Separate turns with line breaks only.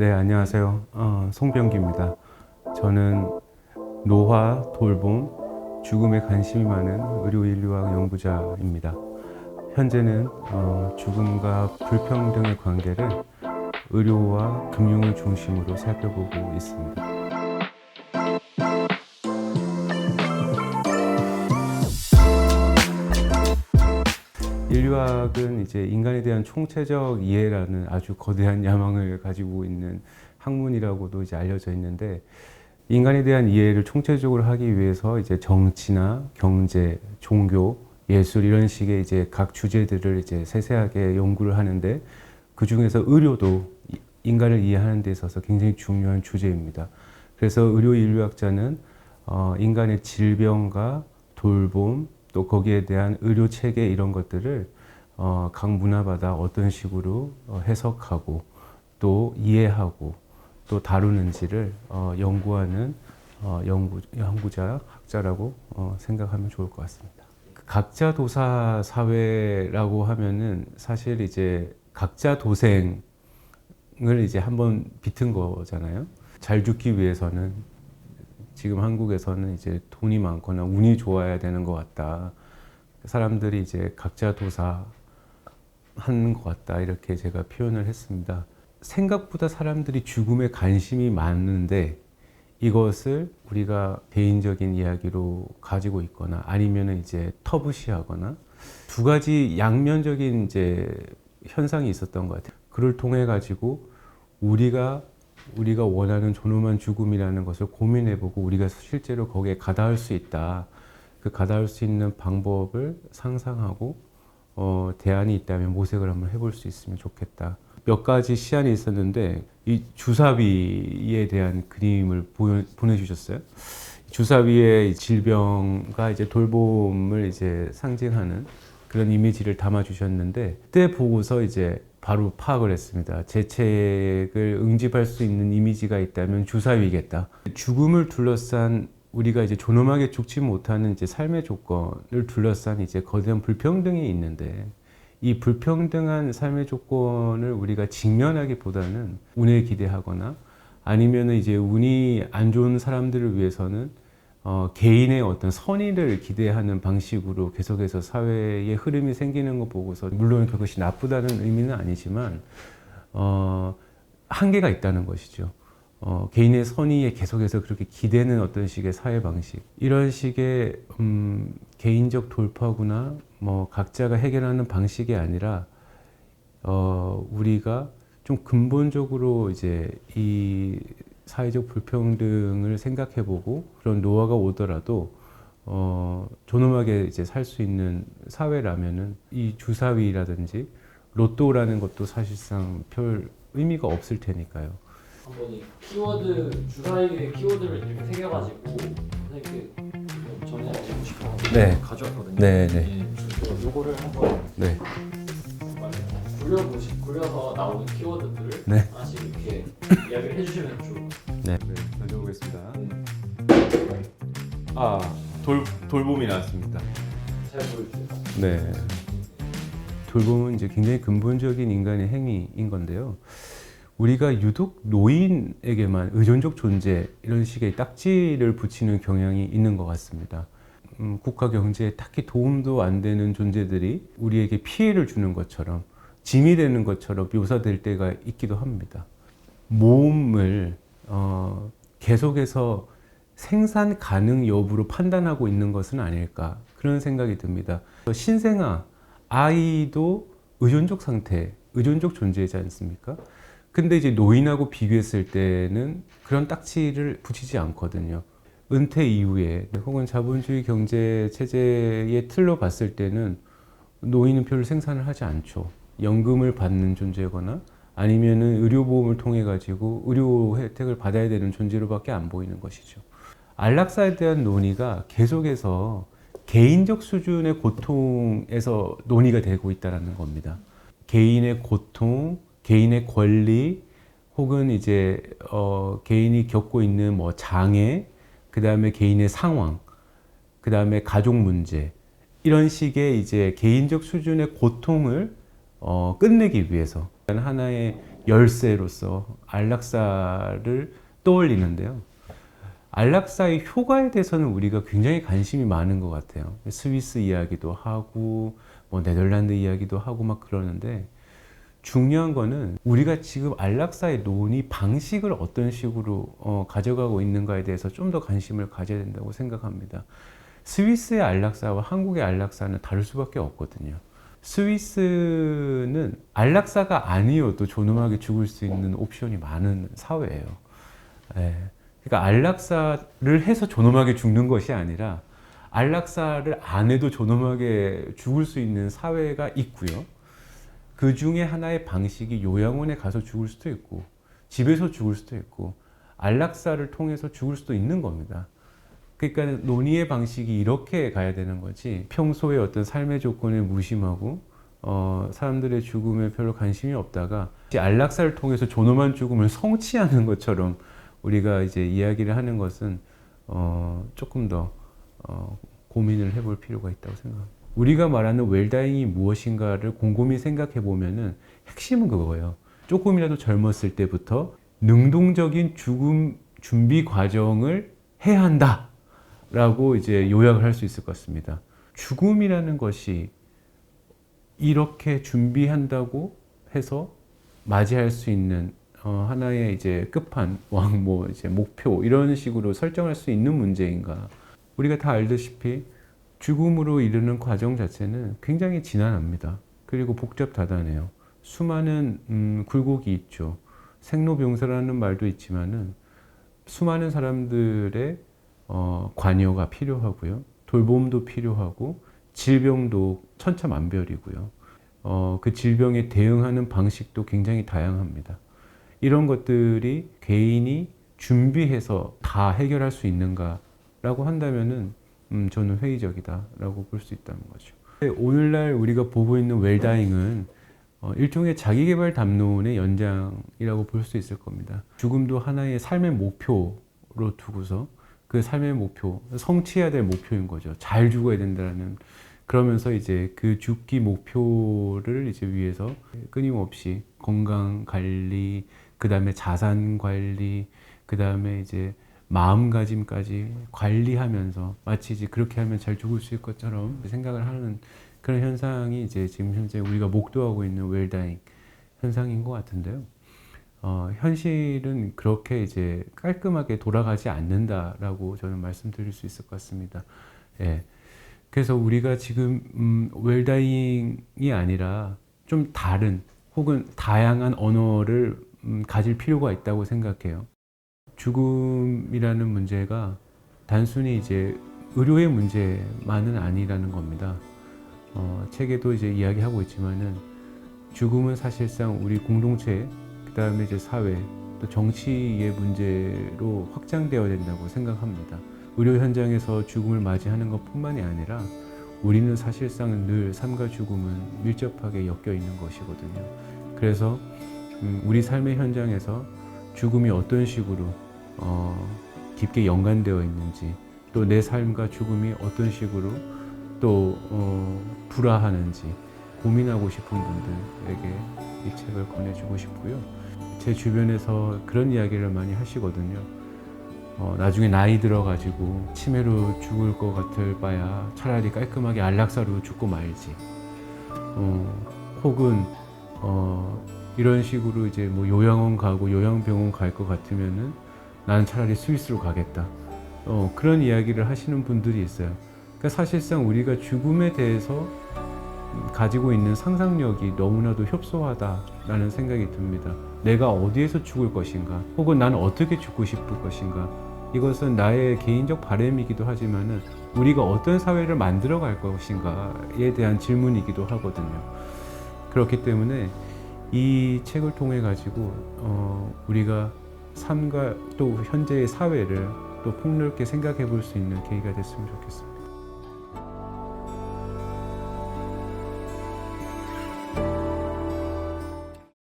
네, 안녕하세요. 어, 송병기입니다. 저는 노화, 돌봄, 죽음에 관심이 많은 의료 인류학 연구자입니다. 현재는 어, 죽음과 불평등의 관계를 의료와 금융을 중심으로 살펴보고 있습니다. 인류학은 이제 인간에 대한 총체적 이해라는 아주 거대한 야망을 가지고 있는 학문이라고도 이제 알려져 있는데 인간에 대한 이해를 총체적으로 하기 위해서 이제 정치나 경제, 종교, 예술 이런 식의 이제 각 주제들을 이제 세세하게 연구를 하는데 그 중에서 의료도 이- 인간을 이해하는 데 있어서 굉장히 중요한 주제입니다. 그래서 의료 인류학자는 어, 인간의 질병과 돌봄 또 거기에 대한 의료 체계 이런 것들을 어, 각 문화마다 어떤 식으로 어, 해석하고 또 이해하고 또 다루는지를 어, 연구하는 어, 연구, 연구자, 학자라고 어, 생각하면 좋을 것 같습니다. 그 각자 도사 사회라고 하면은 사실 이제 각자 도생을 이제 한번 비튼 거잖아요. 잘 죽기 위해서는 지금 한국에서는 이제 돈이 많거나 운이 좋아야 되는 것 같다. 사람들이 이제 각자 도사 하는 것 같다. 이렇게 제가 표현을 했습니다. 생각보다 사람들이 죽음에 관심이 많은데 이것을 우리가 개인적인 이야기로 가지고 있거나 아니면은 이제 터부시하거나 두 가지 양면적인 이제 현상이 있었던 것 같아요. 그를 통해 가지고 우리가 우리가 원하는 존엄한 죽음이라는 것을 고민해보고 우리가 실제로 거기에 가닿을 수 있다. 그 가닿을 수 있는 방법을 상상하고 어, 대안이 있다면 모색을 한번 해볼 수 있으면 좋겠다. 몇 가지 시안이 있었는데 이 주사위에 대한 그림을 보여, 보내주셨어요. 주사위의 질병과 이제 돌봄을 이제 상징하는 그런 이미지를 담아 주셨는데 그때 보고서 이제 바로 파악을 했습니다. 제 책을 응집할 수 있는 이미지가 있다면 주사위겠다. 죽음을 둘러싼 우리가 이제 존엄하게 죽지 못하는 이제 삶의 조건을 둘러싼 이제 거대한 불평등이 있는데 이 불평등한 삶의 조건을 우리가 직면하기보다는 운에 기대하거나 아니면은 이제 운이 안 좋은 사람들을 위해서는 어, 개인의 어떤 선의를 기대하는 방식으로 계속해서 사회의 흐름이 생기는 거 보고서 물론 그것이 나쁘다는 의미는 아니지만 어, 한계가 있다는 것이죠. 어, 개인의 선의에 계속해서 그렇게 기대는 어떤 식의 사회 방식 이런 식의 음, 개인적 돌파구나 뭐 각자가 해결하는 방식이 아니라 어, 우리가 좀 근본적으로 이제 이 사회적 불평등을 생각해보고 그런 노화가 오더라도 어, 존엄하게 이제 살 수 있는 사회라면은 이 주사위라든지 로또라는 것도 사실상 별 의미가 없을 테니까요.
한번 이 키워드 주사위의 키워드를 이렇게 새겨가지고 선생님께 좀 전해드리고 싶어
네.
가져왔거든요.
네, 네.
예, 그래서 요거를 한번
네.
굴려보시 굴려서 나오는 키워드들을
네.
하나씩 이렇게 이야기를 해주시면 좋을 것 같아요.
네. 가져오겠습니다. 아, 돌, 돌봄이 나왔습니다.
잘 보여주세요.
네. 돌봄은 이제 굉장히 근본적인 인간의 행위인 건데요. 우리가 유독 노인에게만 의존적 존재 이런 식의 딱지를 붙이는 경향이 있는 것 같습니다. 음, 국가 경제에 딱히 도움도 안 되는 존재들이 우리에게 피해를 주는 것처럼 짐이 되는 것처럼 묘사될 때가 있기도 합니다. 모험을 어, 계속해서 생산 가능 여부로 판단하고 있는 것은 아닐까 그런 생각이 듭니다. 신생아 아이도 의존적 상태, 의존적 존재이지 않습니까? 근데 이제 노인하고 비교했을 때는 그런 딱지를 붙이지 않거든요. 은퇴 이후에 혹은 자본주의 경제 체제의 틀로 봤을 때는 노인은 별로 생산을 하지 않죠. 연금을 받는 존재거나 아니면은 의료보험을 통해 가지고 의료 혜택을 받아야 되는 존재로밖에 안 보이는 것이죠. 안락사에 대한 논의가 계속해서 개인적 수준의 고통에서 논의가 되고 있다는 겁니다. 개인의 고통, 개인의 권리, 혹은 이제 어, 개인이 겪고 있는 뭐 장애, 그 다음에 개인의 상황, 그 다음에 가족 문제 이런 식의 이제 개인적 수준의 고통을 어, 끝내기 위해서 하나의 열쇠로서 안락사를 떠올리는데요. 안락사의 효과에 대해서는 우리가 굉장히 관심이 많은 것 같아요. 스위스 이야기도 하고 뭐 네덜란드 이야기도 하고 막 그러는데 중요한 거는 우리가 지금 안락사의 논의 방식을 어떤 식으로 어, 가져가고 있는가에 대해서 좀 더 관심을 가져야 된다고 생각합니다. 스위스의 안락사와 한국의 안락사는 다를 수밖에 없거든요. 스위스는 안락사가 아니어도 존엄하게 죽을 수 있는 옵션이 많은 사회예요. 예. 그러니까 안락사를 해서 존엄하게 죽는 것이 아니라 안락사를 안 해도 존엄하게 죽을 수 있는 사회가 있고요. 그 중에 하나의 방식이 요양원에 가서 죽을 수도 있고 집에서 죽을 수도 있고 안락사를 통해서 죽을 수도 있는 겁니다. 그러니까 논의의 방식이 이렇게 가야 되는 거지 평소에 어떤 삶의 조건을 무심하고 어, 사람들의 죽음에 별로 관심이 없다가 안락사를 통해서 존엄한 죽음을 성취하는 것처럼 우리가 이제 이야기를 하는 것은 어, 조금 더 어, 고민을 해볼 필요가 있다고 생각합니다. 우리가 말하는 웰다잉이 무엇인가를 곰곰이 생각해 보면은 핵심은 그거예요. 조금이라도 젊었을 때부터 능동적인 죽음 준비 과정을 해야 한다라고 이제 요약을 할 수 있을 것 같습니다. 죽음이라는 것이 이렇게 준비한다고 해서 맞이할 수 있는 어, 하나의 이제 끝판, 왕, 뭐 이제 목표 이런 식으로 설정할 수 있는 문제인가? 우리가 다 알다시피 죽음으로 이르는 과정 자체는 굉장히 지난합니다. 그리고 복잡다단해요. 수많은 음, 굴곡이 있죠. 생로병사라는 말도 있지만은 수많은 사람들의 어, 관여가 필요하고요. 돌봄도 필요하고 질병도 천차만별이고요. 어, 그 질병에 대응하는 방식도 굉장히 다양합니다. 이런 것들이 개인이 준비해서 다 해결할 수 있는가라고 한다면은 음, 저는 회의적이다라고 볼 수 있다는 거죠. 오늘날 우리가 보고 있는 웰다잉은 어, 일종의 자기개발 담론의 연장이라고 볼 수 있을 겁니다. 죽음도 하나의 삶의 목표로 두고서 그 삶의 목표, 성취해야 될 목표인 거죠. 잘 죽어야 된다는 그러면서 이제 그 죽기 목표를 이제 위해서 끊임없이 건강 관리, 그 다음에 자산 관리, 그 다음에 이제 마음가짐까지 관리하면서 마치 이제 그렇게 하면 잘 죽을 수 있을 것처럼 생각을 하는 그런 현상이 이제 지금 현재 우리가 목도하고 있는 웰다잉 현상인 것 같은데요. 어, 현실은 그렇게 이제 깔끔하게 돌아가지 않는다라고 저는 말씀드릴 수 있을 것 같습니다. 예. 그래서 우리가 지금 음, 웰다잉이 아니라 좀 다른 혹은 다양한 언어를 음, 가질 필요가 있다고 생각해요. 죽음이라는 문제가 단순히 이제 의료의 문제만은 아니라는 겁니다. 어, 책에도 이제 이야기하고 있지만은 죽음은 사실상 우리 공동체, 그 다음에 이제 사회, 또 정치의 문제로 확장되어야 된다고 생각합니다. 의료 현장에서 죽음을 맞이하는 것 뿐만이 아니라 우리는 사실상 늘 삶과 죽음은 밀접하게 엮여 있는 것이거든요. 그래서 음, 우리 삶의 현장에서 죽음이 어떤 식으로 어, 깊게 연관되어 있는지 또 내 삶과 죽음이 어떤 식으로 또 어, 불화하는지 고민하고 싶은 분들에게 이 책을 권해주고 싶고요. 제 주변에서 그런 이야기를 많이 하시거든요. 어, 나중에 나이 들어가지고 치매로 죽을 것 같을 바야 차라리 깔끔하게 안락사로 죽고 말지. 어, 혹은 어, 이런 식으로 이제 뭐 요양원 가고 요양병원 갈 것 같으면은 나는 차라리 스위스로 가겠다. 어, 그런 이야기를 하시는 분들이 있어요. 그러니까 사실상 우리가 죽음에 대해서 가지고 있는 상상력이 너무나도 협소하다라는 생각이 듭니다. 내가 어디에서 죽을 것인가, 혹은 나는 어떻게 죽고 싶을 것인가. 이것은 나의 개인적 바람이기도 하지만은 우리가 어떤 사회를 만들어 갈 것인가에 대한 질문이기도 하거든요. 그렇기 때문에 이 책을 통해 가지고 어, 우리가 삶과 또 현재의 사회를 또 폭넓게 생각해 볼 수 있는 계기가 됐으면 좋겠습니다.